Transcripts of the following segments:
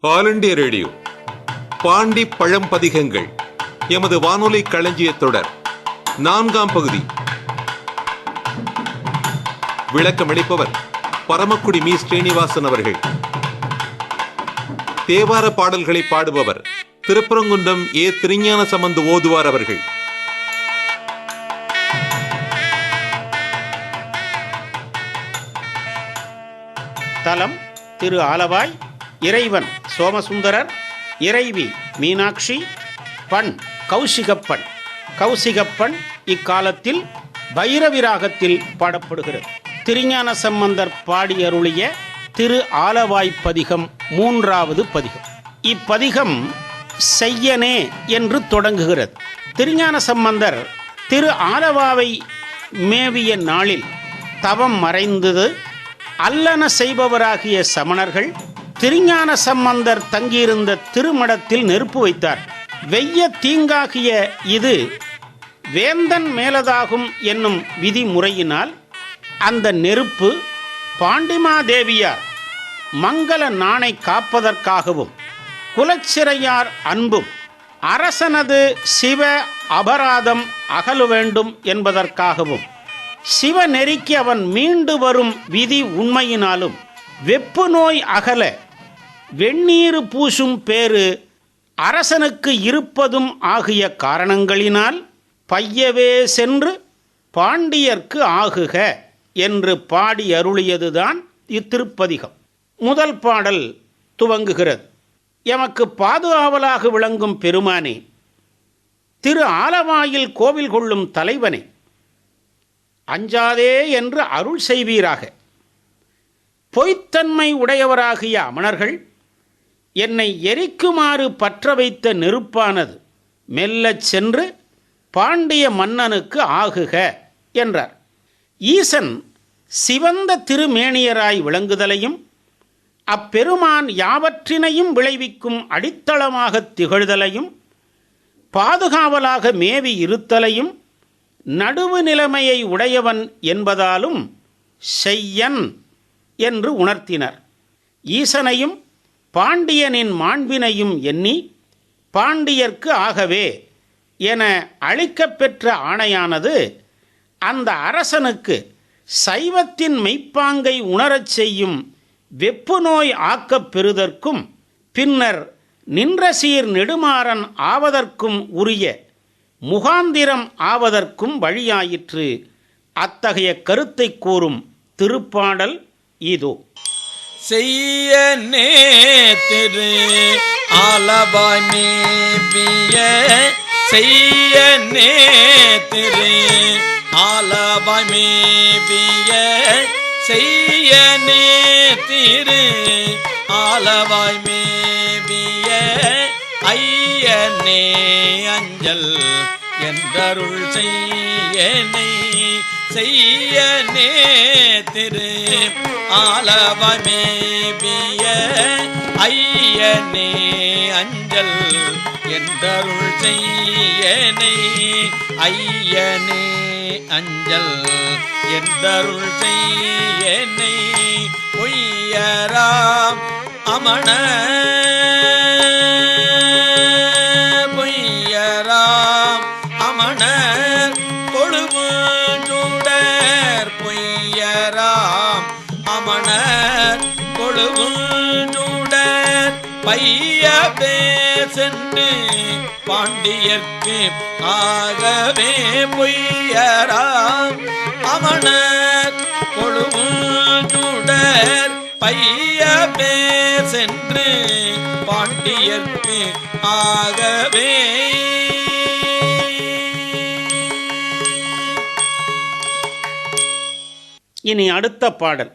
All India radio Pondy பழம்பதிகங்கள் எமது வானொலி களஞ்சிய தொடர் நான்காம் பகுதி. விளக்கமளிப்பவர் பரமக்குடி மீ. ஸ்ரீனிவாசன் அவர்கள். தேவார பாடல்களை பாடுபவர் திருப்பரங்குன்றம் ஏ. திருஞான சம்பந்து ஓதுவார் அவர்கள். தலம் திரு. ஆலவாய் இறைவன். சோமசுந்தரர் இறைவி மீனாட்சி பண் கௌசிகப்பண் கௌசிகப்பண் இக்காலத்தில் பைரவிராகத்தில் பாடப்படுகிறது. திருஞான சம்பந்தர் பாடி அருளிய திரு ஆலவாய்ப்பதிகம் மூன்றாவது பதிகம். இப்பதிகம் செய்யனே என்று தொடங்குகிறது. திருஞான சம்பந்தர் திரு ஆலவாவை மேவிய நாளில் தவம் மறைந்தது அல்லன செய்பவராகிய சமணர்கள் திருஞான சம்பந்தர் தங்கியிருந்த திருமடத்தில் நெருப்பு வைத்தார். வெய்ய தீங்காகிய இது வேந்தன் மேலதாகும் என்னும் விதிமுறையினால் அந்த நெருப்பு பாண்டிமாதேவியார் மங்கள நாணை காப்பதற்காகவும் குலச்சிறையார் அன்பும் அரசனது சிவ அபராதம் அகல வேண்டும் என்பதற்காகவும் சிவநெறிக்கு அவன் மீண்டு வரும் விதி உண்மையினாலும் வெப்பு நோய் அகல வெந்நீர் பூசும் பேறு அரசனுக்கு இருப்பதும் ஆகிய காரணங்களினால் பையவே சென்று பாண்டியர்க்கு ஆகுக என்று பாடி அருளியதுதான் இத்திருப்பதிகம். முதல் பாடல் துவங்குகிறது. எமக்கு பாதுகாவலாக விளங்கும் பெருமானே திரு ஆலவாயில் கோவில் கொள்ளும் தலைவனே அஞ்சாதே என்று அருள் செய்வீராக. பொய்த்தன்மை உடையவராகிய அமணர்கள் என்னை எரிக்குமாறு பற்ற வைத்த நெருப்பானது மெல்லச் சென்று பாண்டிய மன்னனுக்கு ஆகுக என்றார். ஈசன் சிவந்த திருமேனியராய் விளங்குதலையும் அப்பெருமான் யாவற்றினையும் விளைவிக்கும் அடித்தளமாகத் திகழ்தலையும் பாதுகாவலாக மேவி இருத்தலையும் நடுவு நிலைமையை உடையவன் என்பதாலும் செய்யன் என்று உணர்த்தினர். ஈசனையும் பாண்டியனின் மாண்பினையும் எண்ணி பாண்டியர்க்கு ஆகவே என அளிக்கப்பெற்ற ஆணையானது அந்த அரசனுக்கு சைவத்தின் மெய்ப்பாங்கை உணரச் செய்யும் வெப்பு நோய் ஆக்கப் பெறுதற்கும் பின்னர் நின்ற சீர் நெடுமாறன் ஆவதற்கும் உரிய முகாந்திரம் ஆவதற்கும் வழியாயிற்று. அத்தகைய கருத்தை கூறும் திருப்பாடல் இதோ. செய்ய நேத்திரு ஆலபாய் மேவிய செய்ய நேத்திரு ஆலபாய் மேவிய செய்ய நேத்திரு ஆலவாய் மேவிய ஐயனே அஞ்சல் என்றருள் செய்யனை. செய்ய நேத்திரு ஆலவமேபிய ஐயனே அஞ்சல் என்றருள் செய்யனை. ஐயனே அஞ்சல் என்றருள் செய்யனை. பொய்யராம் அமண சுடர் பைய பேசென்று பாண்டியர்க்கு ஆகவே பொய்யராம். அமணர் கொழுமுடர் சுடர் பைய பேசென்று பாண்டியர்க்கு ஆகவே. இனி அடுத்த பாடல்.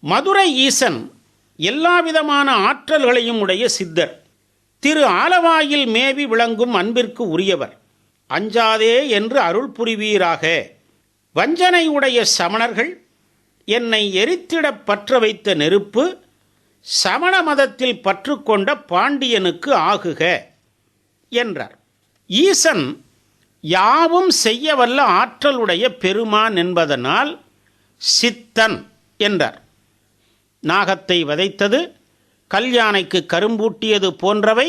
மதுரை ஈசன் எல்லாவிதமான ஆற்றல்களையும் உடைய சித்தர். திரு ஆலவாயில் மேவி விளங்கும் அன்பிற்கு உரியவர். அஞ்சாதே என்று அருள் புரிவீராக. வஞ்சனை உடைய சமணர்கள் என்னை எரித்திடப் பற்ற வைத்த நெருப்பு சமண மதத்தில் பற்றுக்கொண்ட பாண்டியனுக்கு ஆகுக என்றார். ஈசன் யாவும் செய்ய வல்ல ஆற்றலுடைய பெருமான் என்பதனால் சித்தன் என்றார். நாகத்தை வதைத்தது கல்யாணைக்கு கரும்பூட்டியது போன்றவை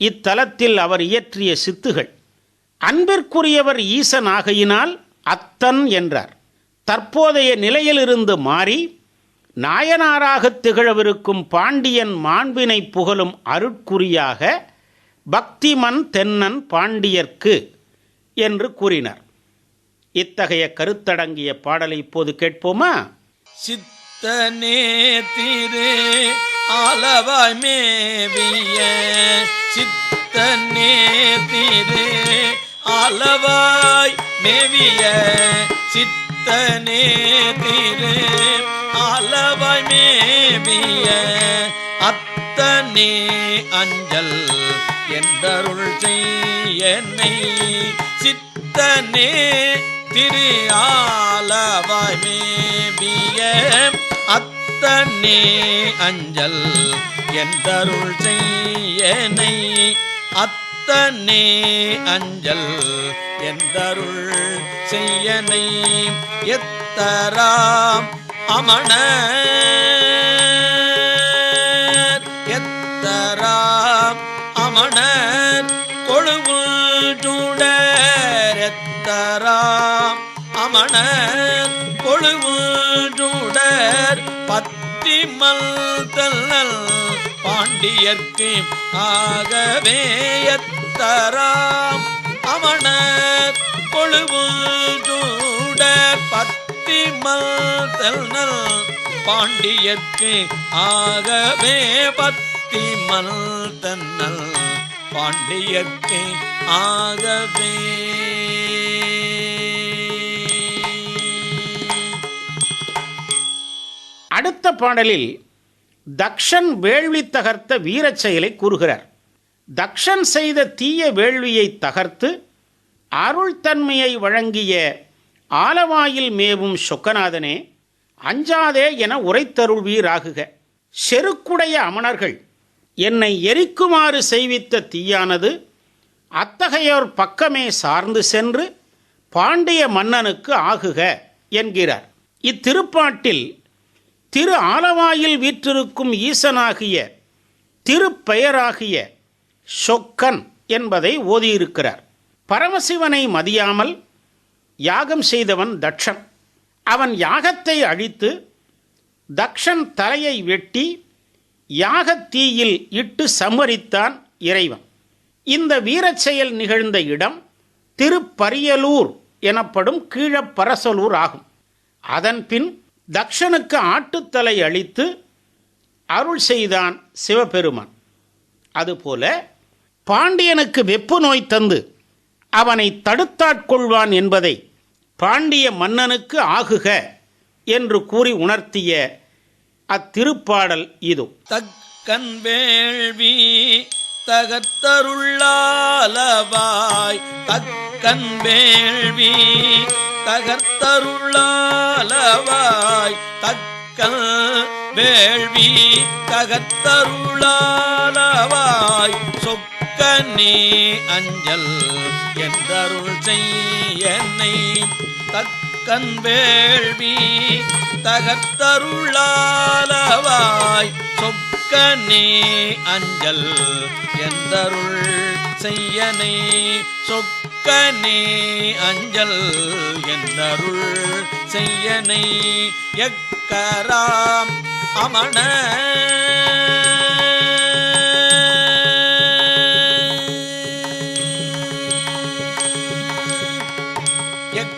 இத்தலத்தில் அவர் இயற்றிய சித்துகள். அன்பிற்குரியவர் ஈசன் ஆகையினால் அத்தன் என்றார். தற்போதைய நிலையிலிருந்து மாறி நாயனாராகத் திகழவிருக்கும் பாண்டியன் மாண்பினை புகழும் அருட்குறியாக பக்திமன் தென்னன் பாண்டியர்க்கு என்று கூறினார். இத்தகைய கருத்தடங்கிய பாடலை இப்போது கேட்போமா? சித்தனே திரு அளவமேவிய சித்தனே திரு அளவாய் மேவிய சித்தனே திரு ஆலவாய் மேவிய அத்தனே அஞ்சல் என்றருள் செய்யனை. சித்தனே திரு ஆலவாய் மேவிய அத்தனே அஞ்சல் என்றருள் செய்யனை. அத்தனே அஞ்சல் என்றருள் செய்யனை. எத்தராம் அமண எத்தராம் அமணர் கொழுவு சூடர். எத்தராம் அமணர் கொழுவு சூடர் பத்தி மல்தல் பாண்டியர்க்கு ஆகவேயத்தராம் எத்தராம் கொழுவு சூடர் பத்தி மல்தல் பாண்டியர்க்கு ஆகவே பத்தி மல்தன்னல் பாண்டியர்க்கு ஆகவே அடுத்த பாடலில் தக்ஷன் வேள்வி தகர்த்த வீரச் செயலை கூறுகிறார். தக்ஷன் செய்த தீய வேள்வியை தகர்த்து அருள் தன்மையை வழங்கிய ஆலவாயில் மேவும் சொக்கநாதனே அஞ்சாதே என உரைத்தருள்வீராகுக செருக்குடைய அமணர்கள் என்னை எரிக்குமாறு செய்வித்த தீயானது அத்தகையோர் பக்கமே சார்ந்து சென்று பாண்டிய மன்னனுக்கு ஆகுக என்கிறார். இத்திருப்பாட்டில் திரு ஆலவாயில் வீற்றிருக்கும் ஈசனாகிய திருப்பெயராகிய சொக்கன் என்பதை ஓதியிருக்கிறார். பரமசிவனை மதியாமல் யாகம் செய்தவன் தக்ஷன். அவன் யாகத்தை அழித்து தக்ஷன் தலையை வெட்டி யாகத் தீயில் இட்டு சம்மரித்தான் இறைவன். இந்த வீரச் செயல் நிகழ்ந்த இடம் திருப்பரியலூர் எனப்படும் கீழப்பரசலூர் ஆகும். அதன்பின் தக்ஷனுக்கு ஆட்டுத்தலை அளித்து அருள் செய்தான் சிவபெருமான். அதுபோல பாண்டியனுக்கு வெப்பு நோய் தந்து அவனை தடுத்தாட்கொள்வான் என்பதை பாண்டிய மன்னனுக்கு ஆகுக என்று கூறி உணர்த்திய அத்திருப்பாடல் இது. தக்கன் வேள்வி தகத்தருள்ளாலவாய் தக்கன் வேள்வி தகர்த்தருளாலவாய் தக்க வேள்வி தகர்த்தருளாலவாய் சொக்க நீ அஞ்சல் என்றருள் செய்யனை தக்கன் வேள்வி தகர்த்தருளாலவாய் சொக்க நீ அஞ்சல் என்றருள் செய்யனை சொக்க எக்கனே அஞ்சல் என்னருள் செய்யனை எக்கராம் அமண.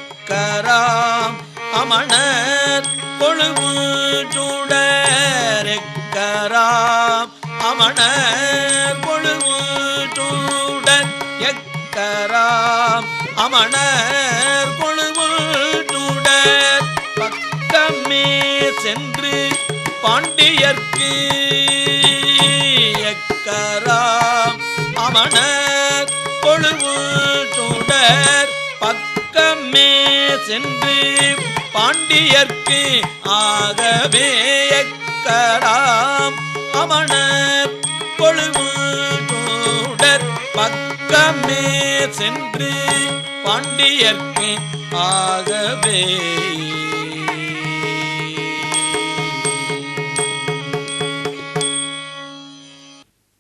எக்கராம் அமணர் கொழுவு சூடரெக்கராம் அமணர் எக்கராம் அமணர் கொழுவு பக்கமே சென்று பாண்டியர்க்கு எக்கராம் அமணர் கொழுவு பக்கமே சென்று பாண்டியர்க்கு ஆகவே எக்கராம் என்று பாண்டியர்க்கு ஆகவே.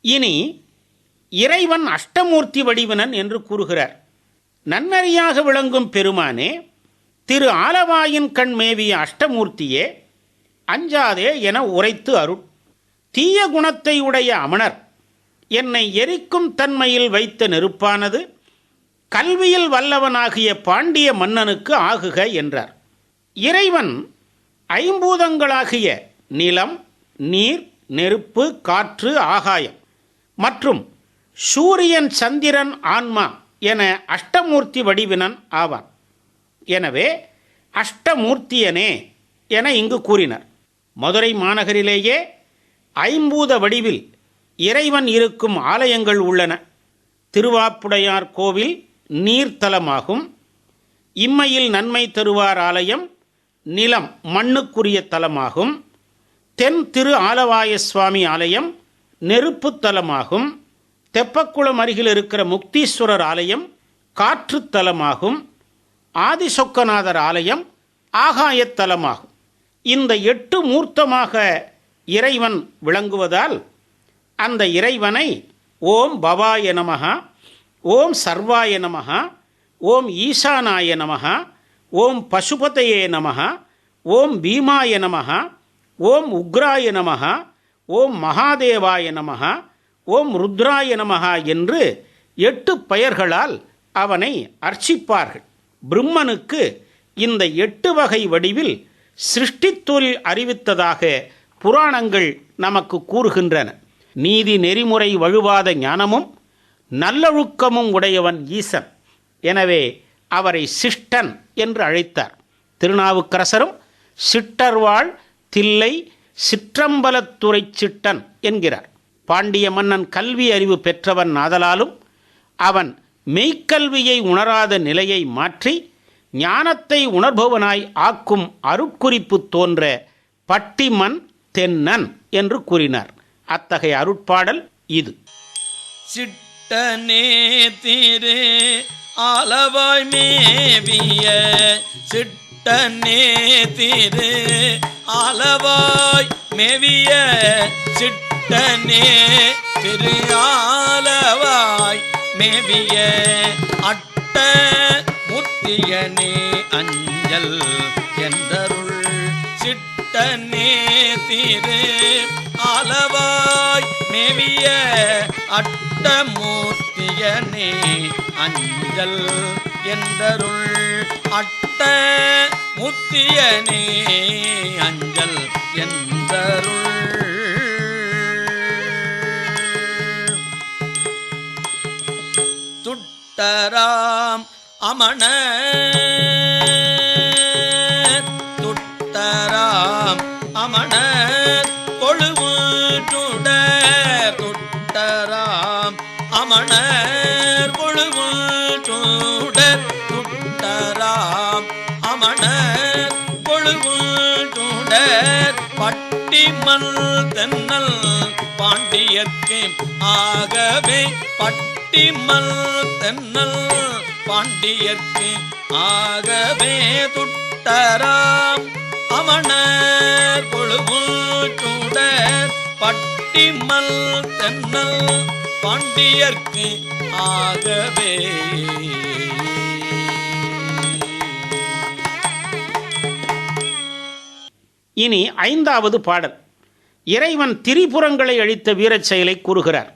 இனி இறைவன் அஷ்டமூர்த்தி வடிவனன் என்று கூறுகிறார். நன்னறியாக விளங்கும் பெருமானே திரு ஆலவாயின் கண் மேவிய அஷ்டமூர்த்தியே அஞ்சாதே என உரைத்து அருள். தீய குணத்தை உடைய அமணர் என்னை எரிக்கும் தன்மையில் வைத்த நெருப்பானது கல்வியில் வல்லவனாகிய பாண்டிய மன்னனுக்கு ஆகுக என்றார். இறைவன் ஐம்பூதங்களாகிய நிலம் நீர் நெருப்பு காற்று ஆகாயம் மற்றும் சூரியன் சந்திரன் ஆன்மா என அஷ்டமூர்த்தி வடிவினன் ஆவான். எனவே அஷ்டமூர்த்தியனே என இங்கு கூறினர். மதுரை மாநகரிலேயே ஐம்பூத வடிவில் இறைவன் இருக்கும் ஆலயங்கள் உள்ளன. திருவாப்புடையார் கோவில் நீர்த்தலமாகும். இம்மையில் நன்மை தருவார் ஆலயம் நிலம் மண்ணுக்குரிய தலமாகும். தென் திரு ஆலவாய சுவாமி ஆலயம் நெருப்புத் தலமாகும். தெப்பக்குளம் அருகில் இருக்கிற முக்தீஸ்வரர் ஆலயம் காற்றுத் தலமாகும். ஆதிசொக்கநாதர் ஆலயம் ஆகாயத்தலமாகும் இந்த எட்டு மூர்த்தமாக இறைவன் விளங்குவதால் அந்த இறைவனை ஓம் பவாய நமகா ஓம் சர்வாய நமஹா ஓம் ஈசானாய நமகா ஓம் பசுபதையே நமஹா ஓம் பீமாய நமகா ஓம் உக்ராய நமகா ஓம் மகாதேவாய நமகா ஓம் ருத்ராய நமகா என்று எட்டு பெயர்களால் அவனை அர்ச்சிப்பார்கள். பிரம்மனுக்கு இந்த எட்டு வகை வடிவில் சிருஷ்டித்தொழில் அறிவித்ததாக புராணங்கள் நமக்கு கூறுகின்றன. நீதி நெறிமுறை வழுவாத ஞானமும் நல்லொழுக்கமும் உடையவன் ஈசன். எனவே அவரை சிஷ்டன் என்று அழைத்தார். திருநாவுக்கரசரும் சிட்டர்வாள் தில்லை சிற்றம்பலத்துறை சிட்டன் என்கிறார். பாண்டிய மன்னன் கல்வி அறிவு பெற்றவன் ஆதலாலும் அவன் மெய்க்கல்வியை உணராத நிலையை மாற்றி ஞானத்தை உணர்பவனாய் ஆக்கும் அருட்குறிப்பு தோன்ற பட்டிமன் தென்னன் என்று கூறினார். அத்தகைய அருட்பாடல் இது. சிட்டனே திரு ஆலவாய் மேவிய சிட்டனே திரு ஆலவாய் மேவிய சிட்டனே திரு ஆலவாய் மேவிய அட்ட முத்தியனே அஞ்சல் என்றருள் சிட்டனே திரு ஆலவாய் மேவிய அட்ட அட்டமூர்த்தியனே அஞ்சல் என்றருள் அட்ட முத்தியனே அஞ்சல் என்றருள். துட்டராம் அமண துட்டராம் அமண. ஆகவே பட்டிமல் தென்னல் பாண்டியர்க்கு ஆகவே துட்டராம் அமணர் கொழுவு பட்டிமல் தென்னல் பாண்டியர்க்கு ஆகவே. இனி ஐந்தாவது பாடல். இறைவன் திரிபுறங்களை அழித்த வீரச் செயலை கூறுகிறார்.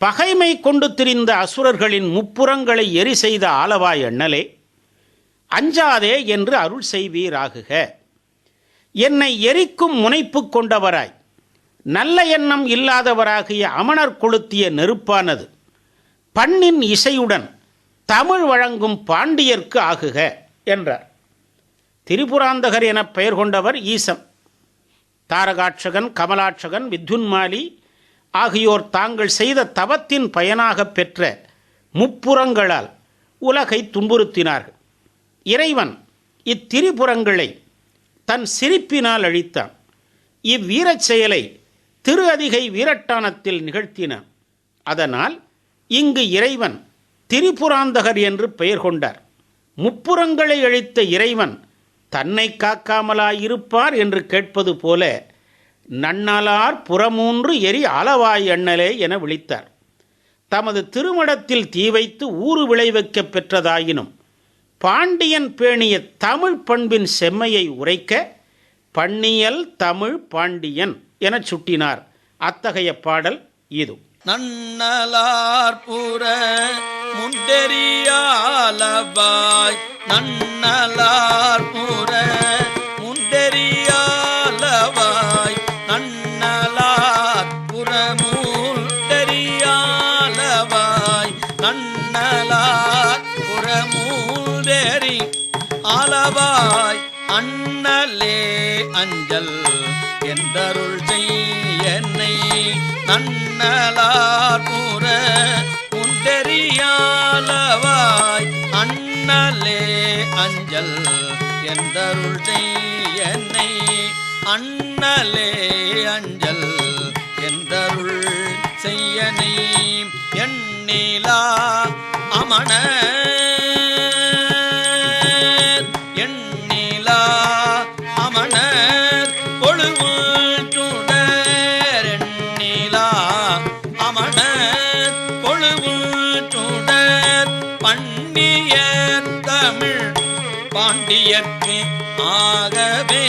பகைமை கொண்டு திரிந்த அசுரர்களின் முப்புறங்களை எரி செய்த ஆலவாய் எண்ணலே அஞ்சாதே என்று அருள் செய்வீராகுக. என்னை எரிக்கும் முனைப்பு கொண்டவராய் நல்ல எண்ணம் இல்லாதவராகிய அமணர் கொளுத்திய நெருப்பானது பண்ணின் இசையுடன் தமிழ் வழங்கும் பாண்டியர்க்கு ஆகுக என்றார். திரிபுராந்தகர் என பெயர் கொண்டவர் ஈசன். தாரகாட்சகன் கமலாட்சகன் வித்யுன்மாலி ஆகியோர் தாங்கள் செய்த தவத்தின் பயனாகப் பெற்ற முப்புறங்களால் உலகை துன்புறுத்தினார்கள். இறைவன் இத்திரிபுறங்களை தன் சிரிப்பினால் அழித்தான். இவ்வீரச் செயலை திரு அதிகை வீரட்டானத்தில் நிகழ்த்தினான். அதனால் இங்கு இறைவன் திரிபுராந்தகர் என்று பெயர் கொண்டார். முப்புறங்களை அழித்த இறைவன் தன்னை காக்காமலாயிருப்பார் என்று கேட்பது போல நன்னலார் புறமூன்று எரி அளவாய் எண்ணலே என விழித்தார். தமது திருமணத்தில் தீ வைத்து ஊறு விளைவிக்கப் பெற்றதாயினும் பாண்டியன் பேணிய தமிழ் பண்பின் செம்மையை உரைக்க பண்ணியல் தமிழ் பாண்டியன் எனச் சுட்டினார். அத்தகைய பாடல் இது. நன்னலார்புற முண்டெறியாலபாய் நன்னலார்புற நன்னலார் நன்னலார்புற முண்டெரியாலவாய். நன்னலார்புற புற முண்டெரியாலவாய். ஆலவாய். அண்ணலே அஞ்சல் என்றருள் செய் என்னை. நன்னலார் புற உண்டெறியாலவாய் அண்ணலே அஞ்சல் என்றருள் என்னை. அண்ணலே அஞ்சல் என்றருள் செய்யனை எண்ணிலா அமண பாண்டியர்க்கு ஆகவே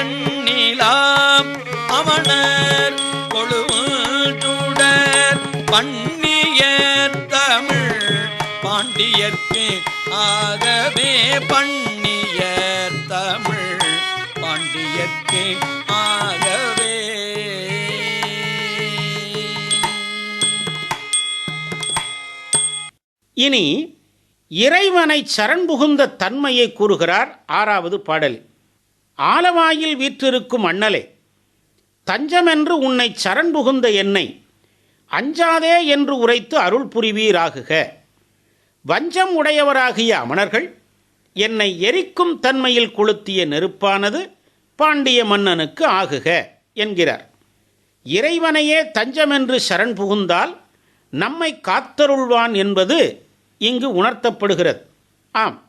எண்ணிலாம் அவனர் கொழுவுள் பண்ணியர் தமிழ் பாண்டியர்க்கு ஆகவே பண்ணியர் தமிழ் பாண்டியர்க்கு ஆகவே. இனி இறைவனை சரண் புகுந்த தன்மையை கூறுகிறார் ஆறாவது பாடல் ஆலவாயில் வீற்றிருக்கும் அண்ணலே தஞ்சமென்று உன்னை சரண் புகுந்த என்னை அஞ்சாதே என்று உரைத்து அருள் புரிவீராகுக. வஞ்சம் உடையவராகிய அமணர்கள் என்னை எரிக்கும் தன்மையில் கொளுத்திய நெருப்பானது பாண்டிய மன்னனுக்கு ஆகுக என்கிறார். இறைவனையே தஞ்சமென்று சரண் புகுந்தால் நம்மை காத்தருள்வான் என்பது இங்கு உணர்த்தப்படுகிறது. ஆம்.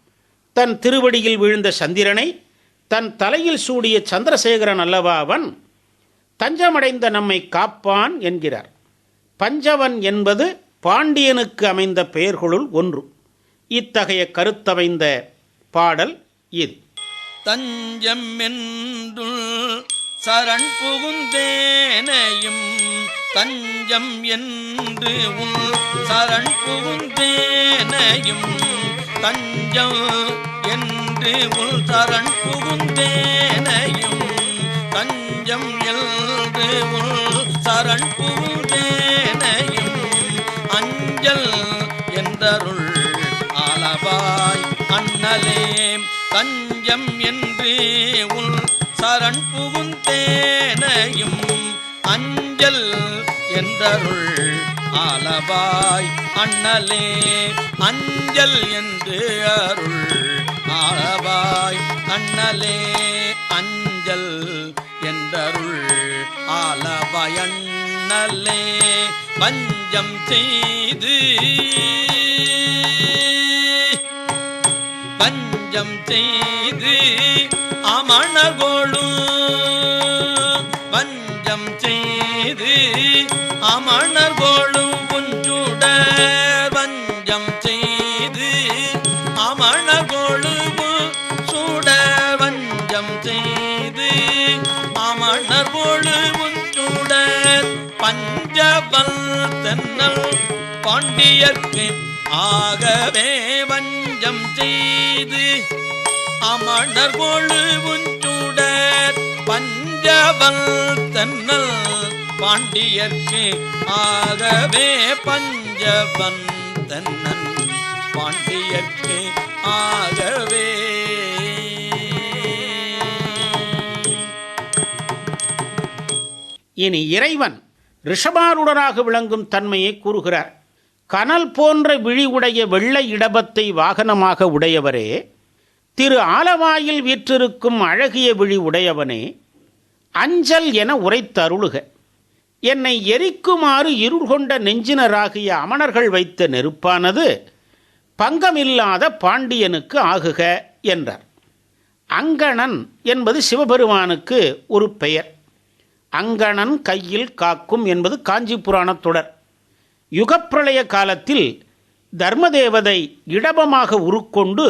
தன் திருவடியில் விழுந்த சந்திரனை தன் தலையில் சூடிய சந்திரசேகரன் அல்லவா அவன்? தஞ்சமடைந்த நம்மை காப்பான் என்கிறார். பஞ்சவன் என்பது பாண்டியனுக்கு அமைந்த பெயர்களுள் ஒன்று. இத்தகைய கருத்தமைந்த பாடல் இது. தஞ்சம் என்று சரண் புகுந்தேனையும் தஞ்சம் என்று உள் சரண் புகுந்தேனையும் தஞ்சம் என்று உள் சரண் புகுந்தேனையும் தஞ்சம் என்று உள் சரண் புகுந்தேனையும் அஞ்சல் என்றருள் ஆலவாய் அண்ணலே தஞ்சம் என்று உள் சரண் புகுந்தேனையும் அஞ்சல் என்றருள் ஆலபாய் அண்ணலே. அஞ்சல் என்று அருள் ஆலபாய் அண்ணலே. அஞ்சல் என்றருள் ஆலவாய் அண்ணலே. பஞ்சம் செய்து பஞ்ச நெஞ்சம் செய்து அமணகோளும். பஞ்சம் செய்து அமணகோளும் புஞ்சுடர். வஞ்சம் செய்து அமணகோளும் சூடர் வஞ்சம் செய்து அமணர் பொழுவும் பஞ்சபல் தென்னல் பாண்டியர்க்கு ஆகவே பாடர் பொழுவும் சுடர் பஞ்சபல் தென்னல் பாண்டியர்க்கு ஆகவே பஞ்சவன் தென்னன் பாண்டியர்க்கு ஆகவே. இனி இறைவன் ரிஷபாருடராக விளங்கும் தன்மையை கூறுகிறார். கனல் போன்ற விழி உடைய வெள்ளை இடபத்தை வாகனமாக உடையவரே திரு ஆலவாயில் வீற்றிருக்கும் அழகிய விழி உடையவனே அஞ்சல் என உரைத்தருளுக. என்னை எரிக்குமாறு இருள் கொண்ட நெஞ்சினராகிய அமணர்கள் வைத்த நெருப்பானது பங்கமில்லாத பாண்டியனுக்கு ஆகுக என்றார். அங்கணன் என்பது சிவபெருமானுக்கு ஒரு பெயர். அங்கணன் கையில் காக்கும் என்பது காஞ்சி புராணத் தொடர். யுகப்பிரளய காலத்தில் தர்மதேவதை இடபமாக உருக்கொண்டு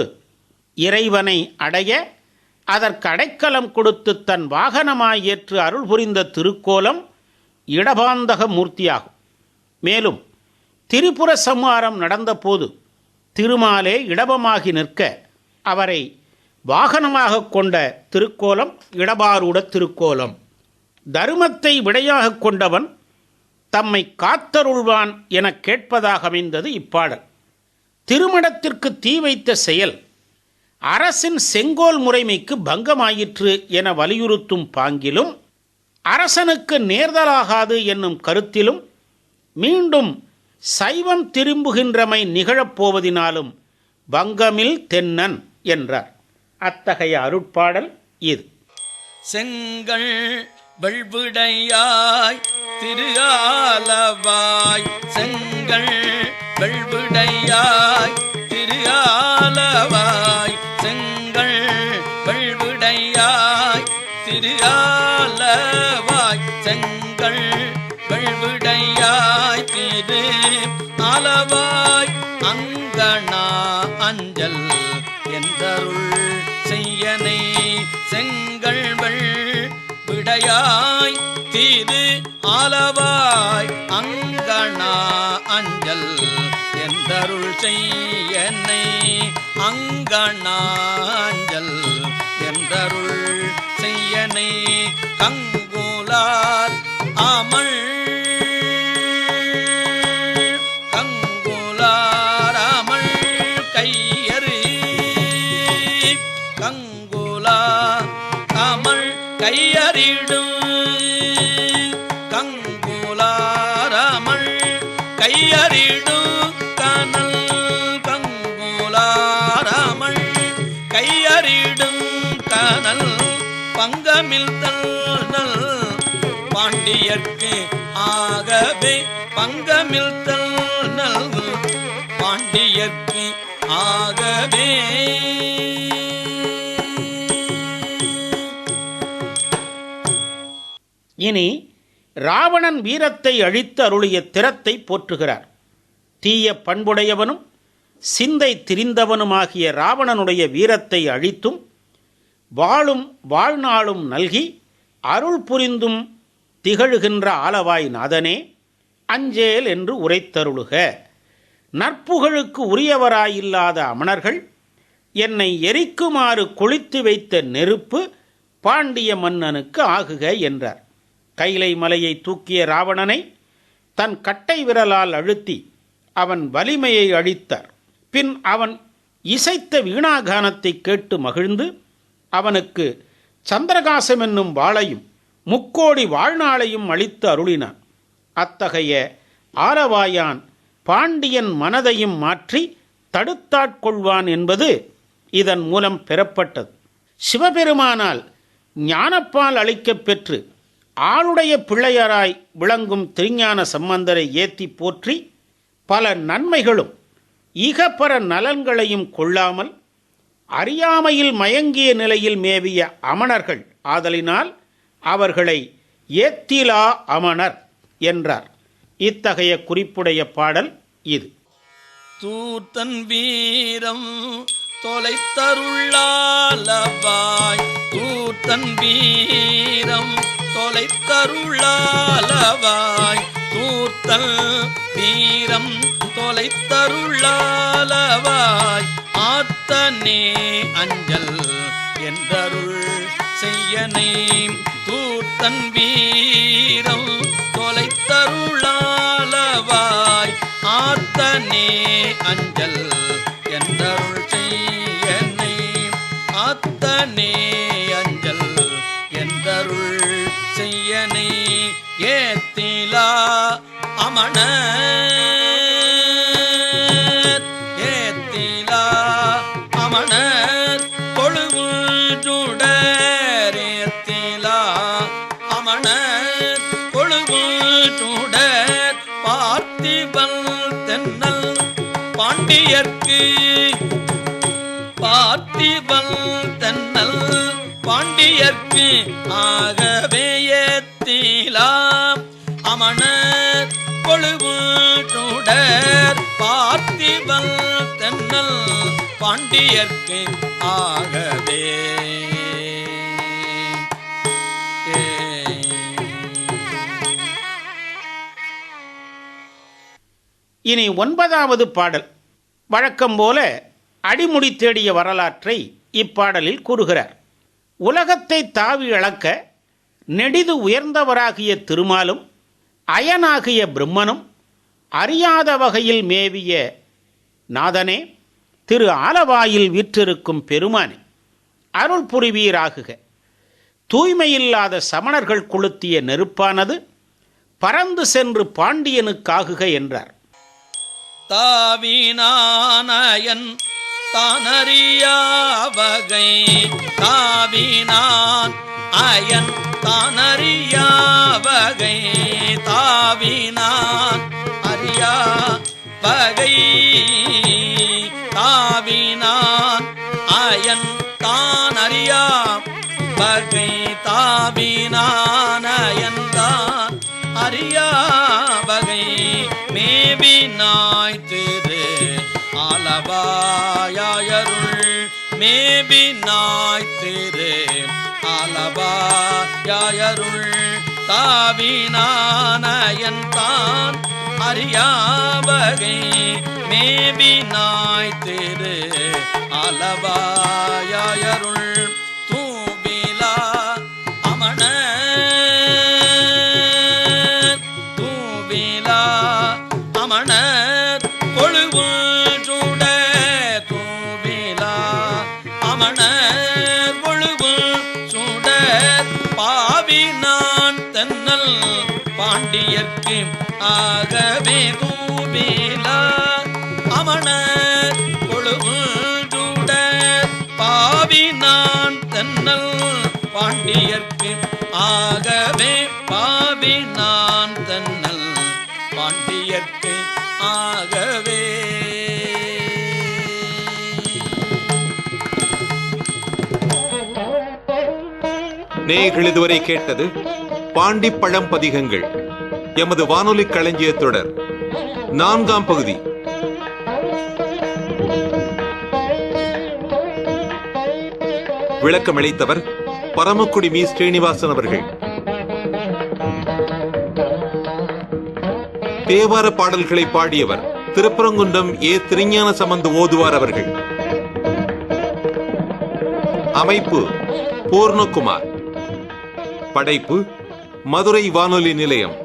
இறைவனை அடைய அதற்கடைக்கலம் கொடுத்து தன் வாகனமாய் ஏற்று அருள் புரிந்த திருக்கோலம் இடபாந்தக மூர்த்தியாகும். மேலும் திரிபுர சம்ஹாரம் நடந்தபோது திருமாலே இடபமாகி நிற்க அவரை வாகனமாக கொண்ட திருக்கோலம் இடபாரூட திருக்கோலம். தருமத்தை விடையாக கொண்டவன் தம்மை காத்தருள்வான் எனக் கேட்பதாக அமைந்தது இப்பாடல். திருமணத்திற்கு தீ வைத்த செயல் அரசின் செங்கோல் முறைமைக்கு பங்கமாயிற்று என வலியுறுத்தும் பாங்கிலும் அரசனுக்கு நேர்தலாகாது என்னும் கருத்திலும் மீண்டும் சைவம் திரும்புகின்றமை நிகழப்போவதினாலும் பங்கமில் தென்னன் என்றார். அத்தகைய அருட்பாடல் இது. செங்கல் வெள்விடையாய் திரு ஆலவாய். செங்கல் வெள்விடையாய் திரு ஆலவாய். திரு ஆலவாய் செங்கல் வெள்விடையாய் திரு அளவாய் அங்கனா அஞ்சல் என்றருள் செய்யனை செங்கல் விடையாய் திரு அளவாய் அங்கனா அஞ்சல் என்றருள் செய்யனை அங்கனா கையறிடும் கனல் கங்குலாராமல். கையறிடும் கனல் பங்கமில் தல் பாண்டியர்க்கு ஆகவே பங்கமில் தல் பாண்டியர்க்கு ஆகவே இனி ராவணன் வீரத்தை அழித்து அருளிய திறத்தை போற்றுகிறார். தீய பண்புடையவனும் சிந்தை திரிந்தவனுமாகிய ராவணனுடைய வீரத்தை அழித்தும் வாழும் வாழ்நாளும் நல்கி அருள் புரிந்தும் திகழுகின்ற ஆலவாய் நாதனே அஞ்சேல் என்று உரைத்தருளுக. நற்புகழுக்கு உரியவராயில்லாத அமணர்கள் என்னை எரிக்குமாறு கொளித்து வைத்த நெருப்பு பாண்டிய மன்னனுக்கு ஆகுக என்றார். கைலை மலையை தூக்கிய ராவணனை தன் கட்டை விரலால் அழுத்தி அவன் வலிமையை அழித்தார். பின் அவன் இசைத்த வீணாகானத்தை கேட்டு மகிழ்ந்து அவனுக்கு சந்திரகாசம் என்னும் வாளையும் முக்கோடி வாழ்நாளையும் அளித்து அருளினான். அத்தகைய ஆலவாயான் பாண்டியன் மனதையும் மாற்றி தடுத்தாட்கொள்வான் என்பது இதன் மூலம் பெறப்பட்டது. சிவபெருமானால் ஞானப்பால் அளிக்கப் பெற்று ஆளுடைய பிள்ளையராய் விளங்கும் திருஞான சம்பந்தரை ஏத்தி போற்றி பல நன்மைகளும் ஈகப்பர நலன்களையும் கொள்ளாமல் அறியாமையில் மயங்கிய நிலையில் மேவிய அமணர்கள் ஆதலினால் அவர்களை ஏத்திலா அமணர் என்றார். இத்தகைய குறிப்புடைய பாடல் இது. தூர்த்தன் வீரம் தொலைத்தருளாலவாய் தூர்த்தன் வீரம் தொலைத்தருளாலவாய். தூத்தல் வீரம் தொலைத்தருளாலவாய். ஆத்தனே அஞ்சல் என்றருள் செய்யனை தூத்தன் வீரம் தொலைத்தருளாலவாய். ஆத்தனே அஞ்சல் ஏத்திலா அமண ஏத்திலா அமணர் கொழுவு சுடரேத்திலா அமணர் கொழுவு சுடர் பார்த்திபல் தென்னல் பாண்டியர்க்கு பார்த்திபல் தென்னல் பாண்டியர்க்கு ஆகவே மாமணர் கொழுவுடர் பார்த்திபல் தென்னல் பாண்டியர்க்கு ஆகவே. இனி ஒன்பதாவது பாடல். வழக்கம் போல அடிமுடி தேடிய வரலாற்றை இப்பாடலில் கூறுகிறார். உலகத்தை தாவி அளக்க நெடிது உயர்ந்தவராகிய திருமாலும் அயனாகிய பிரம்மனும் அறியாத வகையில் மேவிய நாதனே திரு ஆலவாயில் வீற்றிருக்கும் பெருமானே அருள் புரிவீராகுக. தூய்மையில்லாத சமணர்கள் கொளுத்திய நெருப்பானது பறந்து சென்று பாண்டியனுக்காகுக என்றார். தாவினானயன் தானறியா வகை தாவினான் அயன் தானறியா வகை தாவினான் அறியா வகை தாவினான் அயன் தானறியா அறியா வகை தாவினான் அயன் தான் அறியா வகை மேபி நாய் திரு ஆலவாயருள் மேபி நாய் திரு ஆலவாயருள் தாவினானயன் தான். அறியாவகை மேபி நாய் திரு ஆலவாயருள் பாண்டியர்க்கு ஆகவே தூபேலா அமணர் கொழுவு பாவி நான் தன்னல். பாண்டியர்க்கு ஆகவே பாவி நான் தன்னல். பாண்டியர்க்கு ஆகவே. நேயர்கள் இதுவரை கேட்டது பாண்டி பழம் பதிகங்கள் எமது வானொலி களஞ்சிய தொடர். நான்காம் பகுதி. விளக்கமளித்தவர் பரமக்குடி மீ. ஸ்ரீனிவாசன் அவர்கள். தேவார பாடல்களை பாடியவர் திருப்பரங்குன்றம் ஏ. திருஞான சம்பந்து ஓதுவார் அவர்கள். அமைப்பு பூர்ணகுமார். படைப்பு மதுரை வானொலி நிலையம்.